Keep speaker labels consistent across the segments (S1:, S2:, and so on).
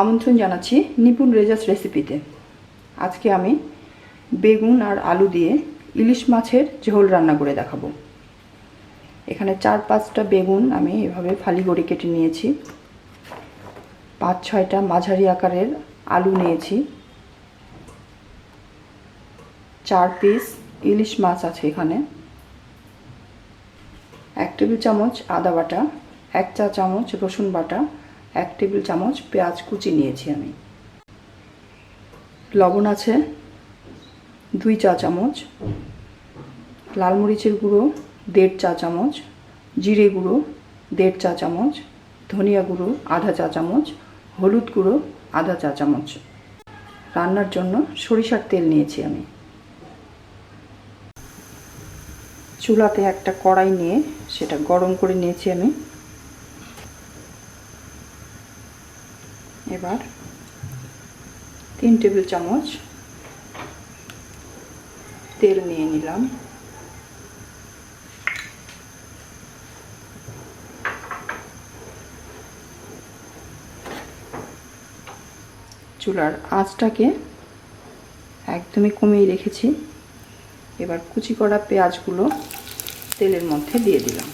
S1: আমন্ত্রণ জানাচ্ছি নিপুণ রেজাস রেসিপিতে। আজকে আমি বেগুন আর আলু দিয়ে ইলিশ মাছের ঝোল রান্না করে দেখাবো। এখানে চার পাঁচটা বেগুন আমি এভাবে ফালি করে কেটে নিয়েছি। পাঁচ ছয়টা মাঝারি আকারের আলু নিয়েছি। চার পিস ইলিশ মাছ আছে এখানে। এক টেবিল চামচ আদা বাটা, এক চা চামচ রসুন বাটা, এক টেবিল চামচ পেঁয়াজ কুচি নিয়েছি আমি। লবণ আছে দুই চা চামচ, লাল মরিচের গুঁড়ো দেড় চা চামচ, জিরে গুঁড়ো দেড় চা চামচ, ধনিয়া গুঁড়ো আধা চা চামচ, হলুদ গুঁড়ো আধা চা চামচ। রান্নার জন্য সরিষার তেল নিয়েছি আমি। চুলাতে একটা কড়াই নিয়ে সেটা গরম করে নিয়েছি আমি। এবার তিন টেবিল চামচ তেল নিয়ে নিলাম। চুলার আঁচটাকে একদমই কমিয়ে রেখেছি। এবার কুচি করা পেঁয়াজগুলো তেলের মধ্যে দিয়ে দিলাম।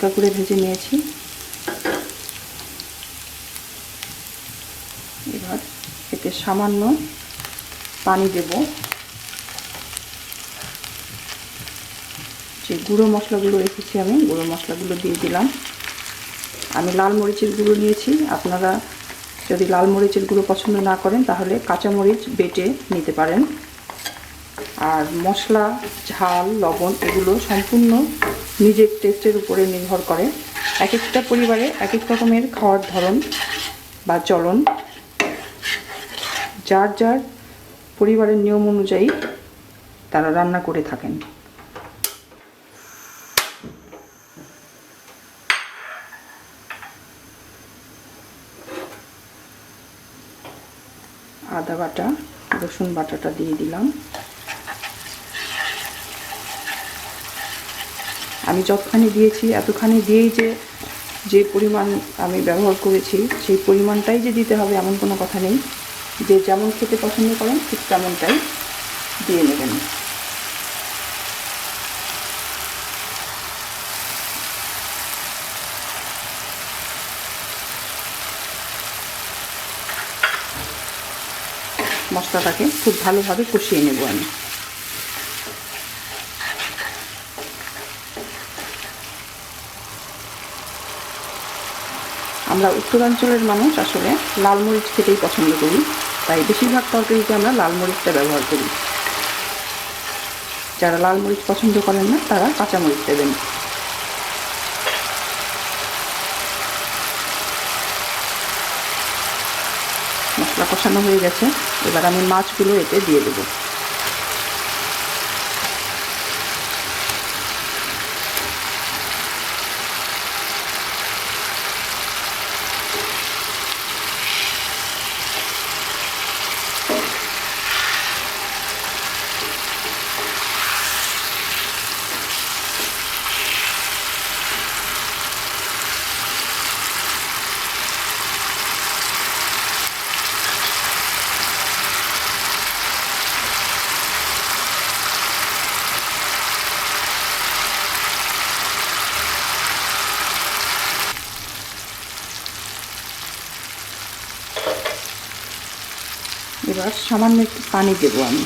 S1: হালকা করে ভেজে নিয়েছি। এবার এতে সামান্য পানি দেব। যে গুঁড়ো মশলাগুলো রেখেছি আমি, গুঁড়ো মশলাগুলো দিয়ে দিলাম। আমি লাল মরিচের গুঁড়ো নিয়েছি। আপনারা যদি লাল মরিচের গুঁড়ো পছন্দ না করেন, তাহলে কাঁচা মরিচ বেটে নিতে পারেন। আর মশলা, ঝাল, লবণ এগুলো সম্পূর্ণ নিজের টেস্টের উপরে নির্ভর করে। এক একটা পরিবারে এক এক রকমের খাওয়ার ধরন বা চলন। যার যার পরিবারের নিয়ম অনুযায়ী তারা রান্না করে থাকেন। আদা বাটা, রসুন বাটাটা দিয়ে দিলাম। আমি যতখানি দিয়েছি, এতখানি দিয়েই যে যে পরিমাণ আমি ব্যবহার করেছি, সেই পরিমাণটাই যে দিতে হবে এমন কোনো কথা নেই। যে যেমন খেতে পছন্দ করেন, ঠিক তেমনটাই দিয়ে নেবেন। মশলাটাকে খুব ভালোভাবে কষিয়ে নেব আমি। আমরা উত্তরাঞ্চলের মানুষ আসলে লাল মরিচ খেতেই পছন্দ করি। তাই বেশিরভাগ তরকারিতে আমরা লাল মরিচটা ব্যবহার করি। যারা লাল মরিচ পছন্দ করেন না, তারা কাঁচা মরিচ দেবেন। মশলা কষানো হয়ে গেছে। এবার আমি মাছগুলো এতে দিয়ে দেবো। এবার সামান্য একটু পানি দেবো আমি।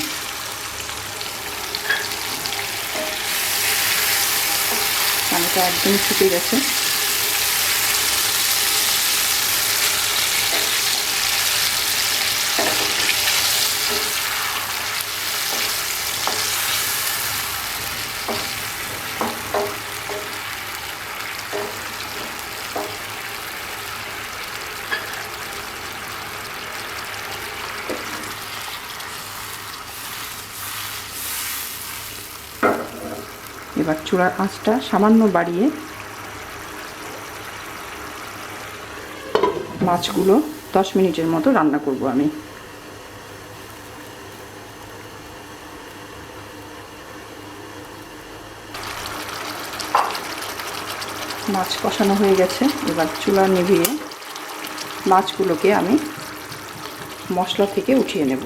S1: পানিটা একদম ফুটে গেছে এবার চূড়ার আঁচটা সামান্য বাড়িয়ে মাছগুলো দশ মিনিটের মতো রান্না করব আমি। মাছ কষানো হয়ে গেছে। এবার চুলা নিভিয়ে মাছগুলোকে আমি মশলা থেকে উঠিয়ে নেব।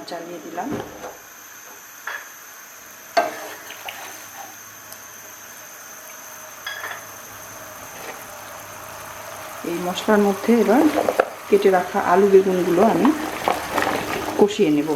S1: আবার জ্বালিয়ে দিলাম। এই মশলার মধ্যে এবার কেটে রাখা আলু বেগুনগুলো আমি কষিয়ে নেব।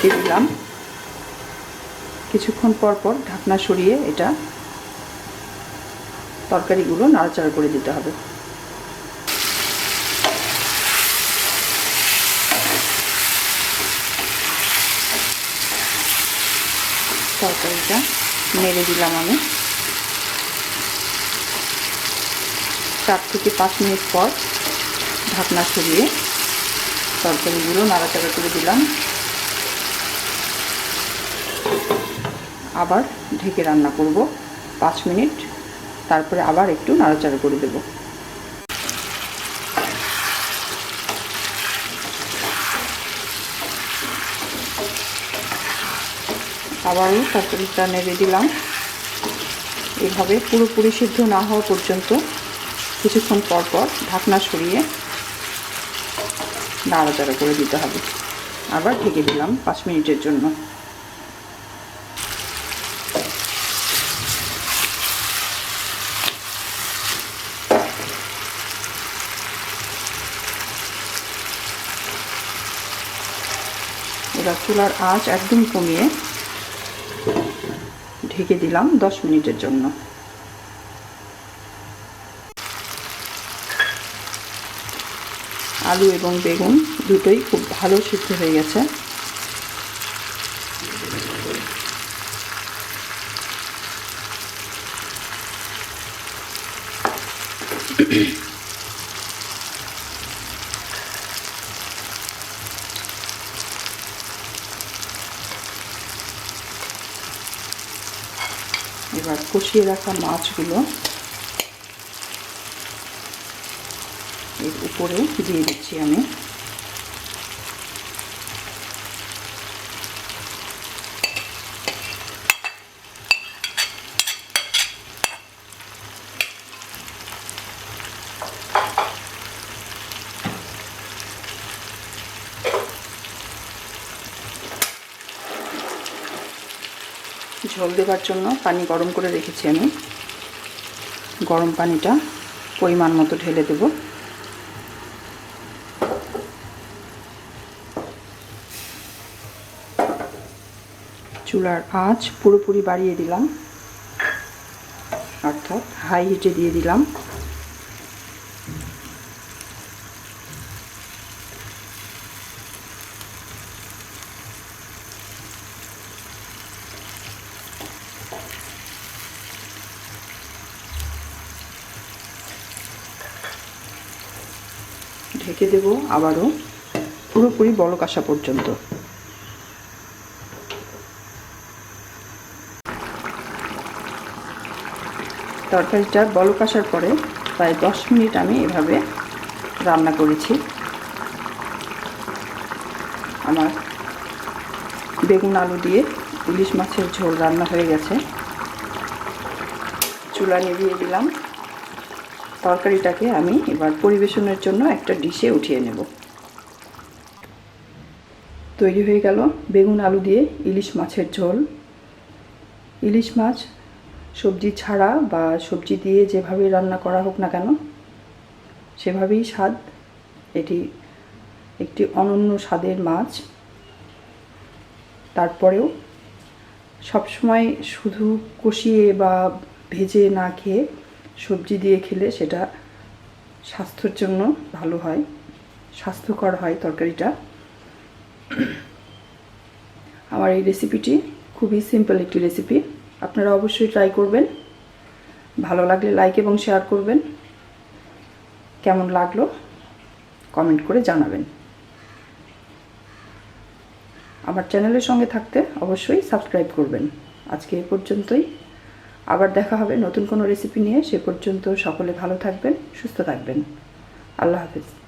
S1: ঢেকে দিলাম। কিছুক্ষণ পর পর ঢাকনা সরিয়ে এটা তরকারিগুলো নাড়াচাড়া করে দিতে হবে। তরকারিটা নেড়ে দিলাম আমি। চার থেকে পাঁচ মিনিট পর ঢাকনা সরিয়ে তরকারিগুলো নাড়াচাড়া করে দিলাম। আবার ঢেকে রান্না করব পাঁচ মিনিট। তারপরে আবার একটু নাড়াচাড়া করে দেব। আবারও তরকারিটা নেড়ে দিলাম। এভাবে পুরোপুরি সিদ্ধ না হওয়া পর্যন্ত কিছুক্ষণ পর পর ঢাকনা সরিয়ে নাড়াচাড়া করে দিতে হবে। আবার ঢেকে দিলাম পাঁচ মিনিটের জন্য এবার চুলার আঁচ একদম কমিয়ে ঢেকে দিলাম দশ মিনিটের জন্য। আলু এবং বেগুন দুটোই খুব ভালো সিদ্ধ হয়ে গেছে। এবার কষিয়ে রাখা মাছগুলো এর উপরে দিয়ে দিচ্ছি আমি। ঝোল দেবার জন্য পানি গরম করে রেখেছি আমি। গরম পানিটা পরিমাণ মতো ঢেলে দেব। চুলার আঁচ পুরোপুরি বাড়িয়ে দিলাম। অর্থাৎ হাই হিটে দিয়ে দিলাম। ঢেকে দেব আবারও পুরোপুরি বলক আসা পর্যন্ত। তরকারিটা বলক আসার পরে প্রায় দশ মিনিট আমি এভাবে রান্না করেছি। আমার বেগুন আলু দিয়ে ইলিশ মাছের ঝোল রান্না হয়ে গেছে। চুলা নিভিয়ে দিলাম। তরকারিটাকে আমি এবার পরিবেশনের জন্য একটা ডিশে উঠিয়ে নেব। তৈরি হয়ে গেল বেগুন আলু দিয়ে ইলিশ মাছের ঝোল। ইলিশ মাছ সবজি ছাড়া বা সবজি দিয়ে যেভাবে রান্না করা হোক না কেন, সেভাবেই স্বাদ। এটি একটি অনন্য স্বাদের মাছ। তারপরেও সবসময় শুধু কষিয়ে বা ভেজে না খেয়ে সবজি দিয়ে খেলে সেটা স্বাস্থ্যের জন্য ভালো হয়, স্বাস্থ্যকর হয় তরকারিটা। আমার এই রেসিপিটি খুবই সিম্পল একটি রেসিপি আপনারা অবশ্যই ট্রাই করবেন। ভালো লাগলে লাইক এবং শেয়ার করবেন। কেমন লাগল কমেন্ট করে জানাবেন। আমার চ্যানেলের সঙ্গে থাকতে অবশ্যই সাবস্ক্রাইব করবেন। আজকে এ পর্যন্তই। আবার দেখা হবে নতুন কোনো রেসিপি নিয়ে। সে পর্যন্ত সকলে ভালো থাকবেন, সুস্থ থাকবেন। আল্লাহ হাফিজ।